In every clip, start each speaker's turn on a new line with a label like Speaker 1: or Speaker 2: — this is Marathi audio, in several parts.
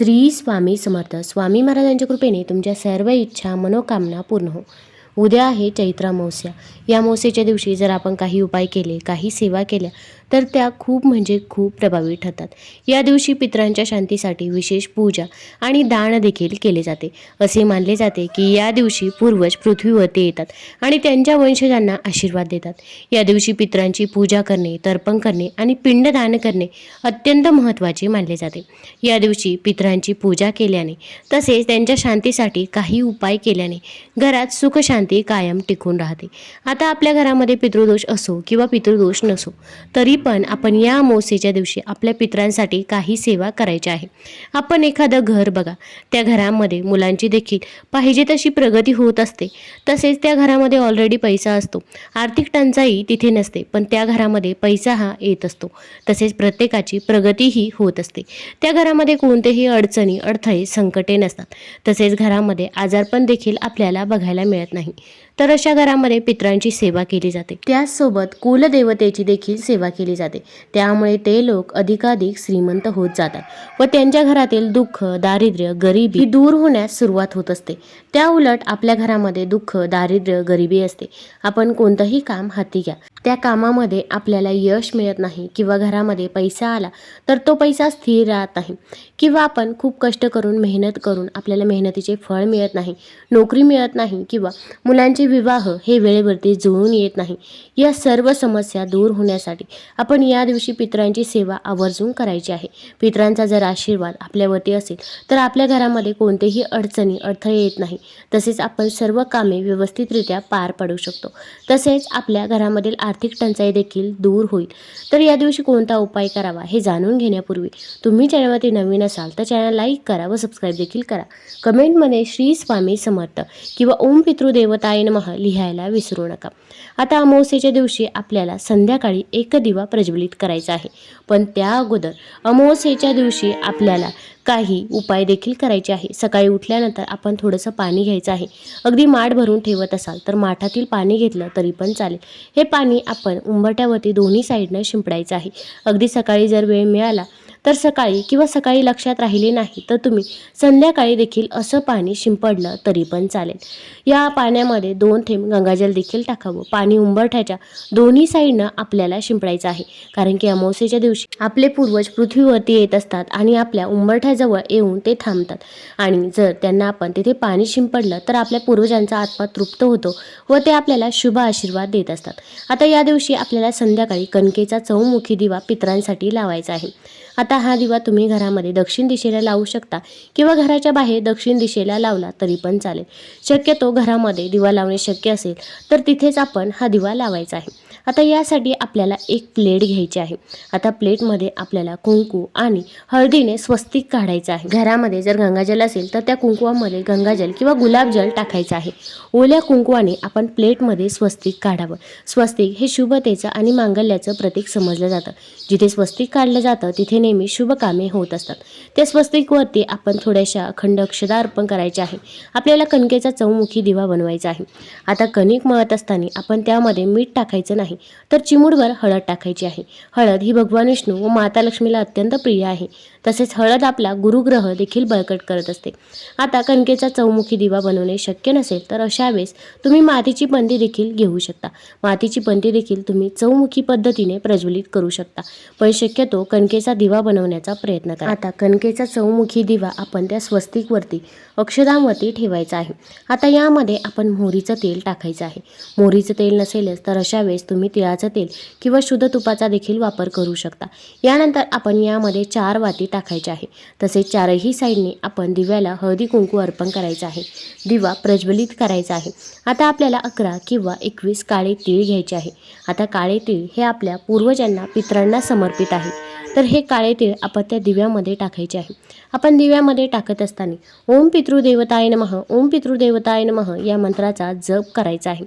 Speaker 1: श्री स्वामी समर्थ. स्वामी महाराजांच्या कृपेने तुमच्या सर्व इच्छा मनोकामना पूर्ण हो. उद्या आहे चैत्रा मौस्या या मौसेच्या दिवशी जर आपण काही उपाय केले काही सेवा केल्या तर त्या खूप म्हणजे खूप प्रभावी ठरतात या दिवशी पितरांच्या शांतीसाठी विशेष पूजा आणि दान देखील केले जाते. असे मानले जाते की या दिवशी पूर्वज पृथ्वीवरती येतात आणि त्यांच्या वंशजांना आशीर्वाद देतात. या दिवशी पितरांची पूजा करणे तर्पण करणे आणि पिंडदान करणे अत्यंत महत्त्वाचे मानले जाते. या दिवशी पितरांची पूजा केल्याने तसेच त्यांच्या शांतीसाठी काही उपाय केल्याने घरात सुखशांती कायम टिकून राहते. आता आपल्या घरामध्ये पितृदोष असो किंवा पितृदोष नसो तरी पण आपण या अमावस्येच्या दिवशी आपल्या पितरांसाठी काही सेवा करायची आहे. आपण एखादं घर बघा. त्या घरामध्ये मुलांची देखील पाहिजे तशी प्रगती होत असते. तसेच त्या घरामध्ये ऑलरेडी पैसा असतो. आर्थिक टंचाई तिथे नसते पण त्या घरामध्ये पैसा हा येत असतो. तसेच प्रत्येकाची प्रगतीही होत असते. त्या घरामध्ये कोणतेही अडचणी अडथळे संकटे नसतात. तसेच घरामध्ये आजारपण देखील आपल्याला बघायला मिळत नाही. तर अशा घरामध्ये पितरांची सेवा केली जाते. त्याचसोबत कुलदेवतेची देखील सेवा केली जाते. त्यामुळे ते लोक अधिकाधिक श्रीमंत होत जातात व त्यांच्या घरातील दुःख दारिद्र्य गरिबी दूर होण्यास सुरुवात होत असते. त्या उलट आपल्या घरामध्ये दुःख दारिद्र्य गरिबी असते. आपण कोणतंही काम हाती घ्या. त्या कामामध्ये आपल्याला यश मिळत नाही किंवा घरामध्ये पैसा आला तर तो पैसा स्थिर राहत नाही किंवा आपण खूप कष्ट करून मेहनत करून आपल्याला मेहनतीचे फळ मिळत नाही नोकरी मिळत नाही किंवा मुलांचे विवाह हे वेळेवरती जुळून येत नाही. या सर्व समस्या दूर होण्यासाठी आपण या दिवशी पितरांची सेवा आवर्जून करायची आहे. पितरांचा जर आशीर्वाद आपल्यावरती असेल तर आपल्या घरामध्ये कोणतेही अडचणी अडथळे येत नाही. तसेच आपण सर्व कामे व्यवस्थितरित्या पार पाडू शकतो. तसेच आपल्या घरामधील आर्थिक टंचाई देखील दूर होईल. तर या दिवशी कोणता उपाय करावा हे जाणून घेण्यापूर्वी तुम्ही चॅनलवरती नवीन असाल तर चॅनल लाईक करा व सबस्क्राईब देखील करा. कमेंटमध्ये श्री स्वामी समर्थ किंवा ओम पितृदेवताय नम लिहायला विसरू नका. आता अमावस्येच्या दिवशी आपल्याला संध्याकाळी एक दिवा प्रज्वलित करायचा आहे. पण त्या अगोदर अमावस्येच्या दिवशी आपल्याला काही उपाय देखील करायचे आहे. सकाळी उठल्यानंतर आपण थोडंसं पाणी घ्यायचं आहे. अगदी माठ भरून ठेवत असाल तर माठातील पाणी घेतलं तरी पण चालेल. हे पाणी आपण उंबरट्यावरती दोन्ही साईडनं शिंपडायचं आहे. अगदी सकाळी जर वेळ मिळाला तर सकाळी किंवा सकाळी लक्षात राहिले नाही तर तुम्ही संध्याकाळी देखील असं पाणी शिंपडलं तरी पण चालेल. या पाण्यामध्ये दोन थेंब गंगाजल देखील टाकावं. पाणी उंबरठ्याच्या दोन्ही साईडनं आपल्याला शिंपडायचं आहे. कारण की अमावस्येच्या दिवशी आपले पूर्वज पृथ्वीवरती येत असतात आणि आपल्या उंबरठ्याजवळ येऊन ते थांबतात. आणि जर त्यांना आपण तिथे पाणी शिंपडलं तर आपल्या पूर्वजांचा आत्मा तृप्त होतो व ते आपल्याला शुभ आशीर्वाद देत असतात. आता या दिवशी आपल्याला संध्याकाळी कणकेचा चौमुखी दिवा पितरांसाठी लावायचा आहे. आता हा दिवा तुम्ही घरामध्ये दक्षिण दिशेला लावू शकता किंवा घराच्या बाहेर दक्षिण दिशेला लावला तरी पण चालेल. शक्यतो घरामध्ये दिवा लावणे शक्य असेल तर तिथेच आपण हा दिवा लावायचा आहे. आता यासाठी आपल्याला एक प्लेट घ्यायची आहे. आता प्लेटमध्ये आपल्याला कुंकू आणि हळदीने स्वस्तिक काढायचं आहे. घरामध्ये जर गंगाजल असेल तर त्या कुंकुवामध्ये गंगाजल किंवा गुलाबजल टाकायचं आहे. ओल्या कुंकुवाने आपण प्लेटमध्ये स्वस्तिक काढावं. स्वस्तिक हे शुभतेचं आणि मांगल्याचं प्रतीक समजलं जातं. जिथे स्वस्तिक काढलं जातं तिथे नेहमी शुभ कामे होत असतात. त्या स्वस्तिकवरती आपण थोड्याशा अखंड अक्षदा अर्पण करायचे आहे. आपल्याला कणकेचा चौमुखी दिवा बनवायचा आहे. आता कणिक मळत असताना आपण त्यामध्ये मीठ टाकायचं नाही. तर चिमूडवर हळद टाकायची आहे. हळद ही भगवान विष्णू व माता लक्ष्मीला अत्यंत प्रिय आहे. तसेच हळद आपला गुरुग्रह देखील बळकट करत असते. आता कणकेचा चौमुखी दिवा बनवणे शक्य नसेल तर अशा वेळेस तुम्ही मातीची पंती देखील घेऊ शकता. मातीची पंती देखील तुम्ही चौमुखी पद्धतीने प्रज्वलित करू शकता. पण शक्यतो कणकेचा दिवा बनवण्याचा प्रयत्न करा. आता कणकेचा चौमुखी दिवा आपण त्या स्वस्तिकवरती अक्षदांवरती ठेवायचा आहे. आता यामध्ये आपण मोहरीचं तेल टाकायचं आहे. मोहरीचं तेल नसेलच तर अशा वेळेस तुम्ही तिळाचं तेल किंवा शुद्ध तुपाचा देखील वापर करू शकता. यानंतर आपण यामध्ये चार वाती टाकायच्या आहे. तसेच चारही साईडने आपण दिव्याला हळदी कुंकू अर्पण करायचं आहे. दिवा प्रज्वलित करायचा आहे. आता आपल्याला अकरा किंवा एकवीस काळे तीळ घ्यायचे आहे. आता काळे तीळ हे आपल्या पूर्वजांना पित्रांना समर्पित आहे. तर हे काळे तीळ आपण त्या दिव्यामध्ये टाकायचे आहे. आपण दिव्यामध्ये टाकत असताना ओम पितृदेवताय नमः ओम पितृदेवताय नमः या मंत्राचा जप करायचा आहे.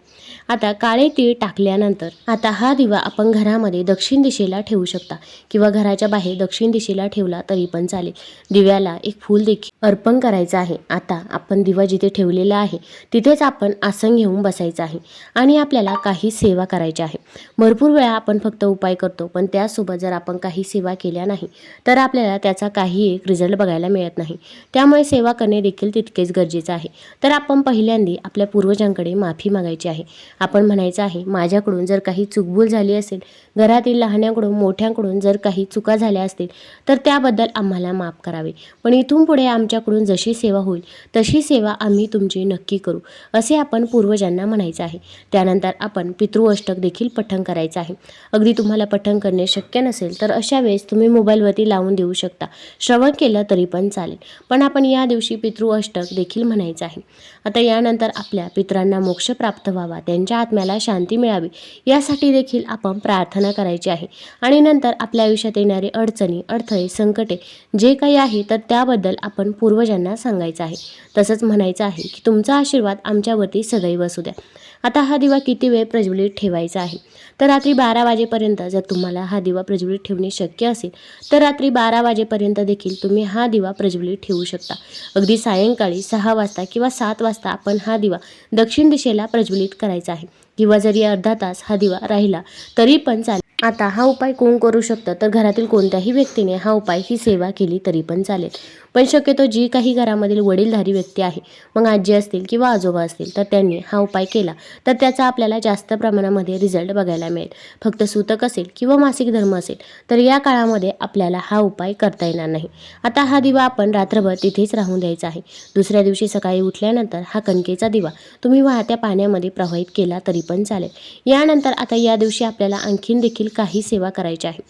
Speaker 1: आता काळे तीळ टाकल्यानंतर आता हा दिवा आपण घरामध्ये दक्षिण दिशेला ठेवू शकता किंवा घराच्या बाहेर दक्षिण दिशेला ठेवला तरी पण चालेल. दिव्याला एक फूल देखील अर्पण करायचं आहे. आता आपण दिवा जिथे ठेवलेला आहे तिथेच आपण आसन घेऊन बसायचं आहे आणि आपल्याला काही सेवा करायची आहे. भरपूर वेळा आपण फक्त उपाय करतो पण त्यासोबत जर आपण काही सेवा सेवा केल्या नाही. तर आपल्याला त्याचा काही एक रिझल्ट बघायला मिळत नाही. त्यामुळे सेवा करणे देखील तितकेच गरजेचं आहे. तर आपण पहिल्यांदी आपल्या पूर्वजांकडे माफी मागायची आहे. आपण म्हणायचं आहे माझ्याकडून जर काही चुकभूल झाली असेल घरातील लहान्यांकडून मोठ्यांकडून जर काही चुका झाल्या असतील तर त्याबद्दल आम्हाला माफ करावे. पण इथून पुढे आमच्याकडून जशी सेवा होईल तशी सेवा आम्ही तुमची नक्की करू असे आपण पूर्वजांना म्हणायचं आहे. त्यानंतर आपण पितृअष्टक देखील पठण करायचं आहे. अगदी तुम्हाला पठण करणे शक्य नसेल तर अशा वेळेस तुम्ही मोबाईलवरती लावून देऊ शकता. श्रवण केलं तरी पण चालेल. पण आपण या दिवशी पितृ अष्टक देखील म्हणायचं आहे. आता यानंतर आपल्या पितरांना मोक्ष प्राप्त व्हावा त्यांच्या आत्म्याला शांती मिळावी यासाठी देखील आपण प्रार्थना करायची आहे. आणि नंतर आपल्या आयुष्यात येणारे अडचणी अडथळे संकटे जे काही आहे तर त्याबद्दल आपण पूर्वजांना सांगायचं आहे. तसंच म्हणायचं आहे की तुमचा आशीर्वाद आमच्यावरती सदैव असू द्या. आता हा दिवा किती वेळ प्रज्वलित ठेवायचा आहे? तर रात्री बारा वाजेपर्यंत जर तुम्हाला हा दिवा प्रज्वलित ठेवणे शक्य असेल तर रात्री बारा वाजेपर्यंत देखील तुम्ही हा दिवा प्रज्वलित ठेवू शकता. अगदी सायंकाळी सहा वाजता किंवा सात वाजता आपण हा दिवा दक्षिण दिशेला प्रज्वलित करायचा आहे. किंवा जरी अर्धा तास हा दिवा राहिला तरी पण चालेल. आता हा उपाय कोण करू शकतं? तर घरातील कोणत्याही व्यक्तीने हा उपाय ही सेवा केली तरी पण चालेल. पण शक्यतो जी काही घरामधील वडीलधारी व्यक्ती आहे मग आजी असतील किंवा आजोबा असतील तर त्यांनी हा उपाय केला. तर त्याचा आपल्याला जास्त प्रमाणामध्ये रिझल्ट बघायला मिळेल. फक्त सूतक असेल किंवा मासिक धर्म असेल तर या काळामध्ये आपल्याला हा उपाय करता येणार नाही. आता हा दिवा आपण रात्रभर तिथेच राहून द्यायचा आहे. दुसऱ्या दिवशी सकाळी उठल्यानंतर हा कणकेचा दिवा तुम्ही वाहत्या पाण्यामध्ये प्रवाहित केला तरी पण चालेल. यानंतर आता या दिवशी आपल्याला आणखीन देखील काही सेवा करायची आहे.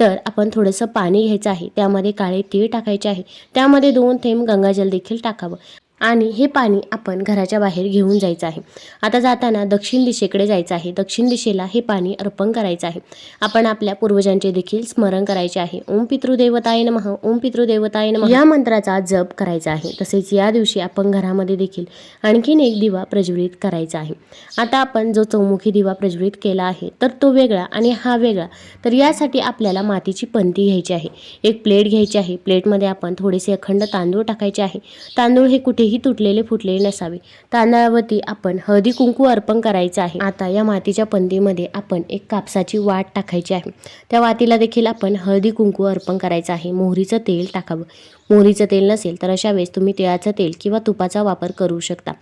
Speaker 1: तर आपण थोडंसं पाणी घ्यायचं आहे. त्यामध्ये काळे तीळ टाकायचे आहे. त्या त्यामध्ये दोन थेंब गंगाजल देखील टाकावं. आणि हे पाणी आपण घराच्या बाहेर घेऊन जायचं आहे. आता जाताना दक्षिण दिशेकडे जायचं आहे. दक्षिण दिशेला हे पाणी अर्पण करायचं आहे. आपण आपल्या पूर्वजांचे देखील स्मरण करायचे आहे. ओम पितृदेवताय नमः. ओम पितृदेवताय नमः. या मंत्राचा जप करायचा आहे. तसेच या दिवशी आपण घरामध्ये देखील आणखीन एक दिवा प्रज्वलित करायचा आहे. आता आपण जो चौमुखी दिवा प्रज्वलित केला आहे तर तो वेगळा आणि हा वेगळा. तर यासाठी आपल्याला मातीची पंती घ्यायची आहे. एक प्लेट घ्यायची आहे. प्लेटमध्ये आपण थोडेसे अखंड तांदूळ टाकायचे आहे. तांदूळ हे कुठे कुठेही तुटलेले फुटलेले नसावे. तांदळावरती आपण हळदी कुंकू अर्पण करायचं आहे. आता या मातीच्या पंदीमध्ये आपण एक कापसाची वाट टाकायची आहे. त्या वातीला देखील आपण हळदी कुंकू अर्पण करायचं आहे. मोहरीचं तेल टाकावं. मोहरीचं तेल नसेल तर अशा वेळेस तुम्ही तिळाचं तेल किंवा तुपाचा वापर करू शकता.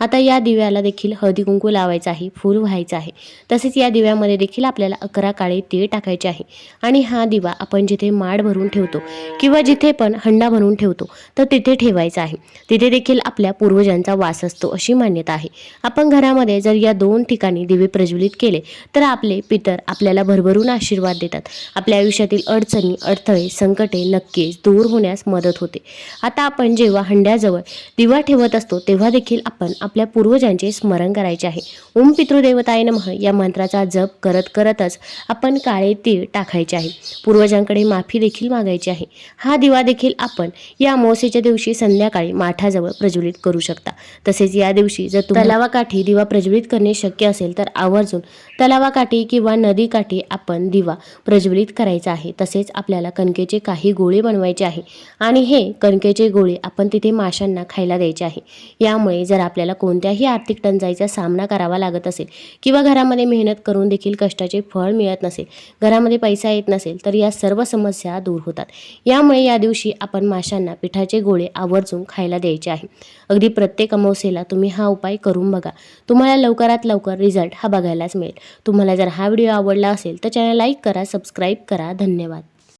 Speaker 1: आता या दिव्याला देखील हळदी कुंकू लावायचं आहे फूल व्हायचं आहे. तसेच या दिव्यामध्ये देखील आपल्याला अकरा काळे तीळ टाकायचे आहे. आणि हा दिवा आपण जिथे माड भरून ठेवतो किंवा जिथे पण हंडा भरून ठेवतो तर तिथे ठेवायचा आहे. तिथे देखील आपल्या पूर्वजांचा वास असतो अशी मान्यता आहे. आपण घरामध्ये जर या दोन ठिकाणी दिवे प्रज्वलित केले तर आपले पितर आपल्याला भरभरून आशीर्वाद देतात. आपल्या आयुष्यातील अडचणी अडथळे संकटे नक्कीच दूर होण्यास मदत होते. आता आपण जेव्हा हंड्याजवळ दिवा ठेवत असतो तेव्हा देखील आपण आपल्या पूर्वजांचे स्मरण करायचे आहे. ओम पितृदेवताय नमः. या मंत्राचा जप करत करतच आपण काळे तीळ टाकायचे आहे. पूर्वजांकडे माफी देखील मागायची आहे. हा दिवा देखील आपण या अमावस्येच्या दिवशी संध्याकाळी माठाजवळ प्रज्वलित करू शकता. तसेच या दिवशी जर तलावाकाठी दिवा प्रज्वलित करणे शक्य असेल तर आवर्जून तलावाकाठी किंवा नदीकाठी आपण दिवा प्रज्वलित करायचा आहे. तसेच आपल्याला कणकेचे काही गोळे बनवायचे आहे. आणि आणि हे कणकेचे गोळे आपण तिथे माशांना खायला द्यायचे आहे. यामुळे जर आपल्याला कोणत्याही आर्थिक टंचाईचा सामना करावा लागत असेल किंवा घरामध्ये मेहनत करून देखील कष्टाचे फळ मिळत नसेल घरामध्ये पैसा येत नसेल तर या सर्व समस्या दूर होतात. यामुळे या दिवशी आपण माशांना पिठाचे गोळे आवर्जून खायला द्यायचे आहे. अगदी प्रत्येक अमावस्येला तुम्ही हा उपाय करून बघा. तुम्हाला लवकरात लवकर रिझल्ट हा बघायलाच मिळेल. तुम्हाला जर हा व्हिडिओ आवडला असेल तर चॅनल लाईक करा सबस्क्राईब करा. धन्यवाद.